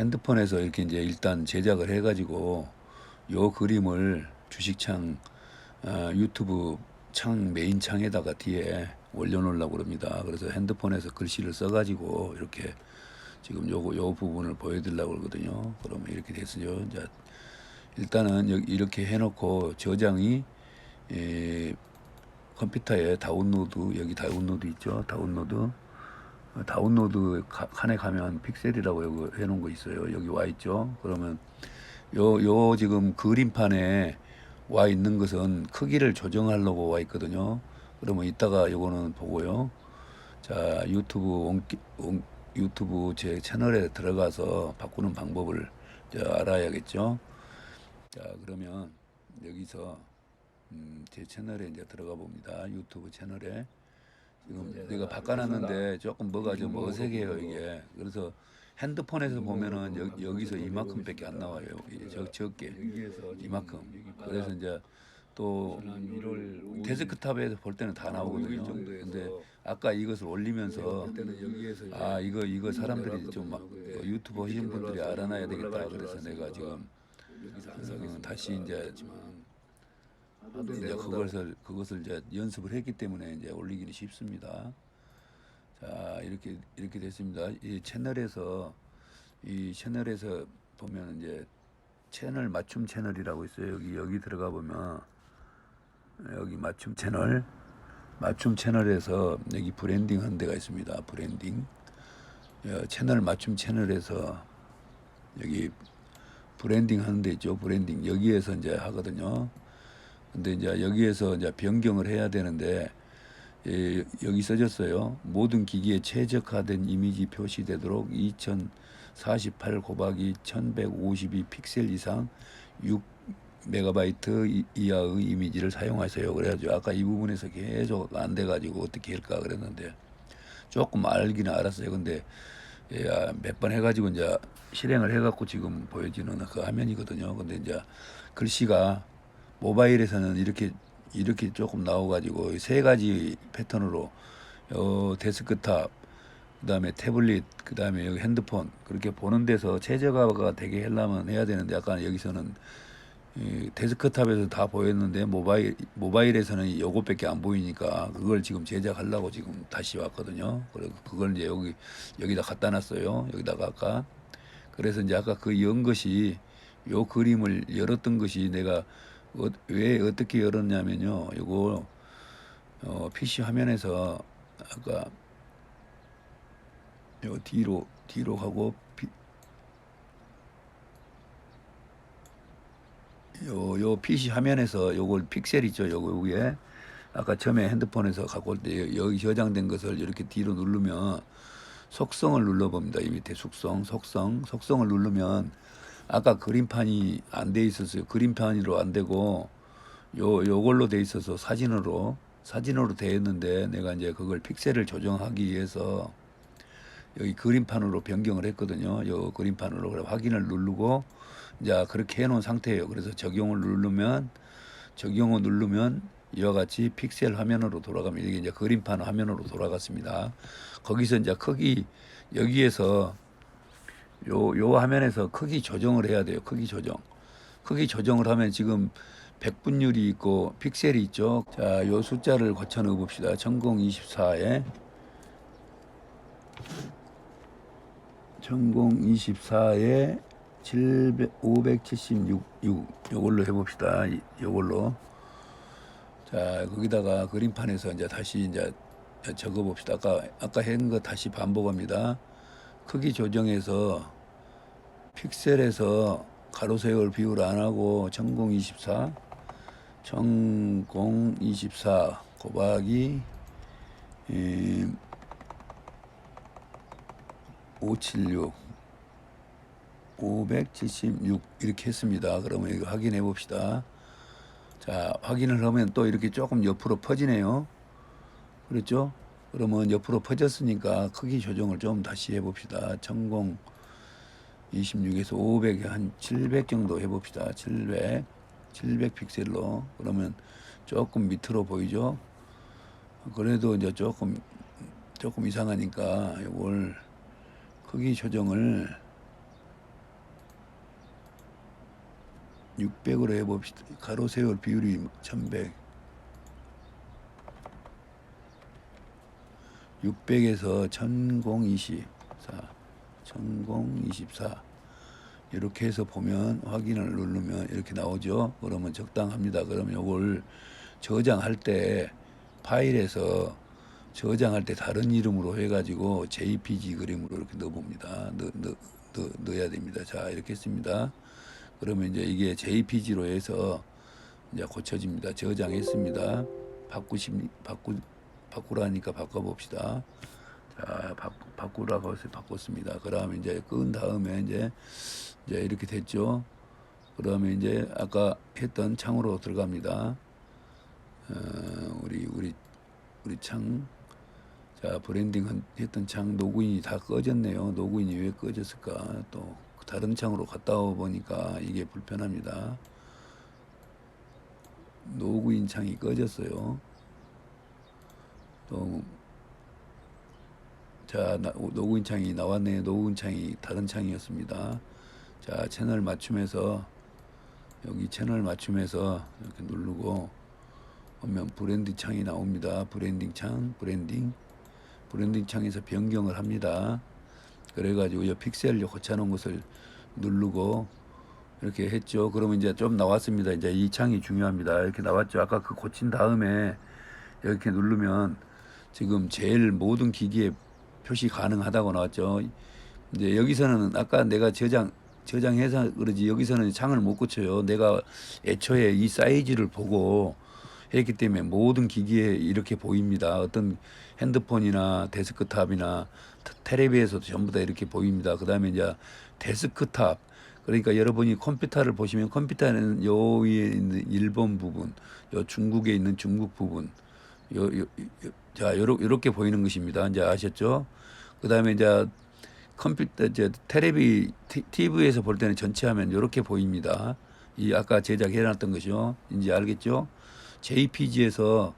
핸드폰에서 이렇게 이제 일단 제작을 해가지고 요 그림을 주식창 어, 유튜브 창 메인 창에다가 뒤에 올려놓으려고 그럽니다. 그래서 핸드폰에서 글씨를 써가지고 이렇게 지금 요거 요 부분을 보여드리려고 그러거든요. 그러면 이렇게 됐어요. 이제 일단은 이렇게 해놓고 저장이 에, 컴퓨터에 다운로드 여기 다운로드 있죠. 다운로드 어, 다운로드 가- 칸에 가면 픽셀이라고 해놓은 거 있어요. 여기 와 있죠. 그러면 요 요 지금 그림판에 와 있는 것은 크기를 조정하려고 와 있거든요. 그러면 이따가 요거는 보고요. 자 유튜브 온, 온- 유튜브 제 채널에 들어가서 바꾸는 방법을 알아야겠죠. 자 그러면 여기서 음, 제 채널에 이제 들어가 봅니다. 유튜브 채널에 지금 내가 바꿔놨는데 조금 뭐가 좀 어색해요 이게. 그래서 핸드폰에서 보면은 여, 여기서 이만큼밖에 안 나와요. 여기 저 적게 이만큼. 그래서 이제 또 데스크탑에서 볼 때는 다 나오거든요. 근데 아까 이것을 올리면서 아 이거 이거 사람들이 좀 막, 어, 유튜브 하시는 분들이 알아놔야 되겠다. 그래서 내가 지금 어, 다시 이제 이제 그것을 그것을 이제 연습을 했기 때문에 이제 올리기는 쉽습니다. 자 이렇게 이렇게 됐습니다. 이 채널에서 이 채널에서 보면 이제 채널 맞춤 채널이라고 있어요. 여기 여기 들어가 보면 여기 맞춤 채널 맞춤 채널에서 여기 브랜딩 한 데가 있습니다. 브랜딩 어, 채널 맞춤 채널에서 여기 브랜딩 하는 데 있죠. 브랜딩 여기에서 이제 하거든요. 근데 이제 여기에서 이제 변경을 해야 되는데 예, 여기 써졌어요. 모든 기기에 최적화된 이미지 표시되도록 2048 곱하기 1152 픽셀 이상 6 메가바이트 이- 이하의 이미지를 사용하세요. 그래가지고 아까 이 부분에서 계속 안 돼가지고 어떻게 할까 그랬는데 조금 알기는 알았어요. 근데 예, 몇 번 해가지고 이제 실행을 해갖고 지금 보여지는 그 화면이거든요. 근데 이제 글씨가 모바일에서는 이렇게 이렇게 조금 나와가지고 세 가지 패턴으로 어, 데스크탑 그다음에 태블릿 그다음에 여기 핸드폰 그렇게 보는 데서 최저가가 되게 하려면 해야 되는데 약간 여기서는 이 데스크탑에서 다 보였는데 모바일 모바일에서는 요것밖에 안 보이니까 그걸 지금 제작하려고 지금 다시 왔거든요. 그리고 그걸 이제 여기 여기다 갖다 놨어요. 여기다가 아까 그래서 이제 아까 그 연 것이 요 그림을 열었던 것이 내가 어, 왜 어떻게 열었냐면요. 요거 어, PC 화면에서 아까 요 뒤로 뒤로 가고 피, 요, 요 PC 화면에서 요걸 픽셀 있죠. 요거 위에 아까 처음에 핸드폰에서 갖고 올 때 여기 저장된 것을 이렇게 뒤로 누르면 속성을 눌러봅니다. 이 밑에 속성, 속성, 속성을 누르면 아까 그림판이 안 돼 있었어요. 그림판으로 안 되고 요 요걸로 돼 있어서 사진으로 사진으로 돼 있는데 내가 이제 그걸 픽셀을 조정하기 위해서 여기 그림판으로 변경을 했거든요. 요 그림판으로 그래 확인을 누르고 이제 그렇게 해 놓은 상태예요. 그래서 적용을 누르면 적용을 누르면 이와 같이 픽셀 화면으로 돌아가면 이게 이제 그림판 화면으로 돌아갔습니다. 거기서 이제 크기 여기에서 요, 요 화면에서 크기 조정을 해야 돼요. 크기 조정. 크기 조정을 하면 지금 백분율이 있고 픽셀이 있죠. 자, 요 숫자를 고쳐 넣어 봅시다. 1024에 1024에 700, 576, 6, 요걸로 해 봅시다. 이- 요걸로. 자, 거기다가 그림판에서 이제 다시 이제 적어 봅시다. 아까, 아까 한거 다시 반복합니다. 크기 조정해서 픽셀에서 가로 세월 비율 안 하고 1024, 1024 곱하기 이, 576 576 이렇게 했습니다. 그러면 이거 확인해 봅시다. 자, 확인을 하면 또 이렇게 조금 옆으로 퍼지네요. 그렇죠? 그러면 옆으로 퍼졌으니까 크기 조정을 좀 다시 해봅시다. 천공 26에서 500에 한 700 정도 해봅시다. 700, 700 픽셀로. 그러면 조금 밑으로 보이죠? 그래도 이제 조금, 조금 이상하니까 이걸 크기 조정을 600으로 해봅시다. 가로 세울 비율이 1100. 600에서 1024, 1024 이렇게 해서 보면 확인을 누르면 이렇게 나오죠. 그러면 적당합니다. 그러면 이걸 저장할 때 파일에서 저장할 때 다른 이름으로 해가지고 JPG 그림으로 이렇게 넣어봅니다. 넣, 넣, 넣, 넣어야 됩니다. 자 이렇게 했습니다. 그러면 이제 이게 JPG로 해서 이제 고쳐집니다. 저장했습니다. 바꾸심 바꾸 바꾸라니까 바꿔봅시다. 자 바, 바꾸라고 해서 바꿨습니다. 그다음에 이제 끈 다음에 이제 이제 이렇게 됐죠. 그다음에 이제 아까 했던 창으로 들어갑니다. 어, 우리 우리 우리 창. 자 브랜딩 한- 했던 창 로그인이 다 꺼졌네요. 로그인이 왜 꺼졌을까? 또 다른 창으로 갔다 와 보니까 이게 불편합니다. 로그인 창이 꺼졌어요. 또 자, 나- 로그인 창이 나왔네요. 로그인 창이 다른 창이었습니다. 자, 채널 맞춤해서 여기 채널 맞춤해서 이렇게 누르고 보면 브랜드 창이 나옵니다. 브랜딩 창, 브랜딩. 브랜딩 창에서 변경을 합니다. 그래가지고 이 픽셀 고쳐놓은 것을 누르고 이렇게 했죠. 그러면 이제 좀 나왔습니다. 이제 이 창이 중요합니다. 이렇게 나왔죠. 아까 그 고친 다음에 이렇게 누르면 지금 제일 모든 기기에 표시 가능하다고 나왔죠. 이제 여기서는 아까 내가 저장 저장해서 그러지 여기서는 창을 못 고쳐요. 내가 애초에 이 사이즈를 보고 했기 때문에 모든 기기에 이렇게 보입니다. 어떤 핸드폰이나 데스크탑이나 테- 텔레비에서도 전부 다 이렇게 보입니다. 그 다음에 이제 데스크탑 그러니까 여러분이 컴퓨터를 보시면 컴퓨터는 요 위에 있는 일본 부분, 요 중국에 있는 중국 부분, 요, 요, 요 자, 요러, 요렇게 보이는 것입니다. 이제 아셨죠? 그 다음에 이제 컴퓨터 이제 텔레비 티- TV에서 볼 때는 전체 화면 이렇게 보입니다. 이 아까 제작해 놨던 것이요. 이제 알겠죠? JPG에서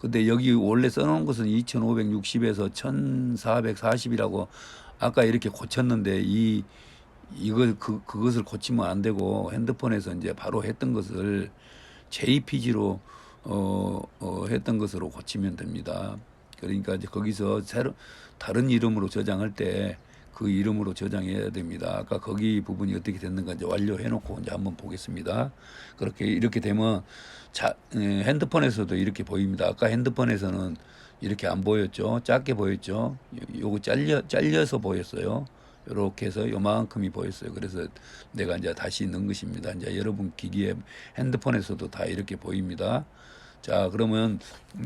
근데 여기 원래 써놓은 것은 2560에서 1440이라고 아까 이렇게 고쳤는데 이 이걸 그 그것을 고치면 안 되고 핸드폰에서 이제 바로 했던 것을 JPG로 어, 어 했던 것으로 고치면 됩니다. 그러니까 이제 거기서 새로 다른 이름으로 저장할 때 그 이름으로 저장해야 됩니다. 아까 거기 부분이 어떻게 됐는가 이제 완료해 놓고 이제 한번 보겠습니다. 그렇게 이렇게 되면 자, 에, 핸드폰에서도 이렇게 보입니다. 아까 핸드폰에서는 이렇게 안 보였죠. 작게 보였죠. 요- 요거 잘려 잘려서 보였어요. 요렇게 해서 요만큼이 보였어요. 그래서 내가 이제 다시 넣은 것입니다. 이제 여러분 기기에 핸드폰에서도 다 이렇게 보입니다. 자, 그러면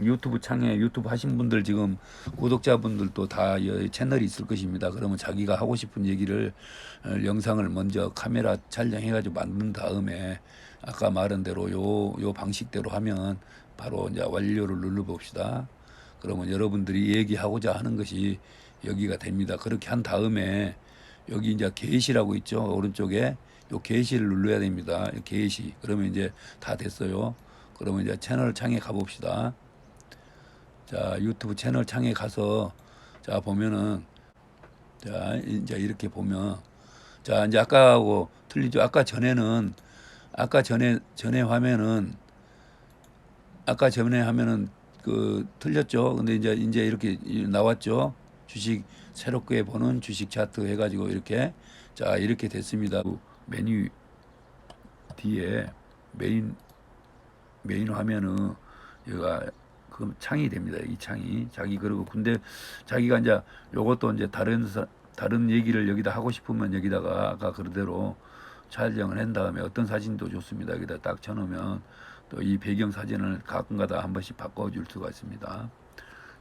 유튜브 창에 유튜브 하신 분들 지금 구독자분들도 다이 채널이 있을 것입니다. 그러면 자기가 하고 싶은 얘기를 어, 영상을 먼저 카메라 촬영해 가지고 만든 다음에 아까 말한 대로 요 요 방식대로 하면 바로 이제 완료를 눌러 봅시다. 그러면 여러분들이 얘기하고자 하는 것이 여기가 됩니다. 그렇게 한 다음에 여기 이제 게시라고 있죠. 오른쪽에 요 게시를 눌러야 됩니다. 요 게시. 그러면 이제 다 됐어요. 그러면 이제 채널 창에 가봅시다. 자, 유튜브 채널 창에 가서 자, 보면은 자, 이제 이렇게 보면 자, 이제 아까하고 틀리죠. 아까 전에는 아까 전에 전에 화면은 아까 전에 화면은 그 틀렸죠. 근데 이제 이제 이렇게 나왔죠. 주식 새롭게 보는 주식 차트 해가지고 이렇게 자 이렇게 됐습니다. 그 메뉴 뒤에 메인 메인 화면은 여기가 그 창이 됩니다. 이 창이 자기 그리고 근데 자기가 이제 요것도 이제 다른 사, 다른 얘기를 여기다 하고 싶으면 여기다가 아까 그대로 촬영을 한 다음에 어떤 사진도 좋습니다. 여기다 딱 쳐놓으면 또 이 배경 사진을 가끔가다 한 번씩 바꿔줄 수가 있습니다.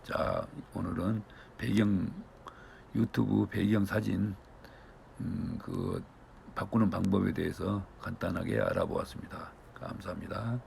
자 오늘은 배경 유튜브 배경 사진 음, 그 바꾸는 방법에 대해서 간단하게 알아보았습니다. 감사합니다.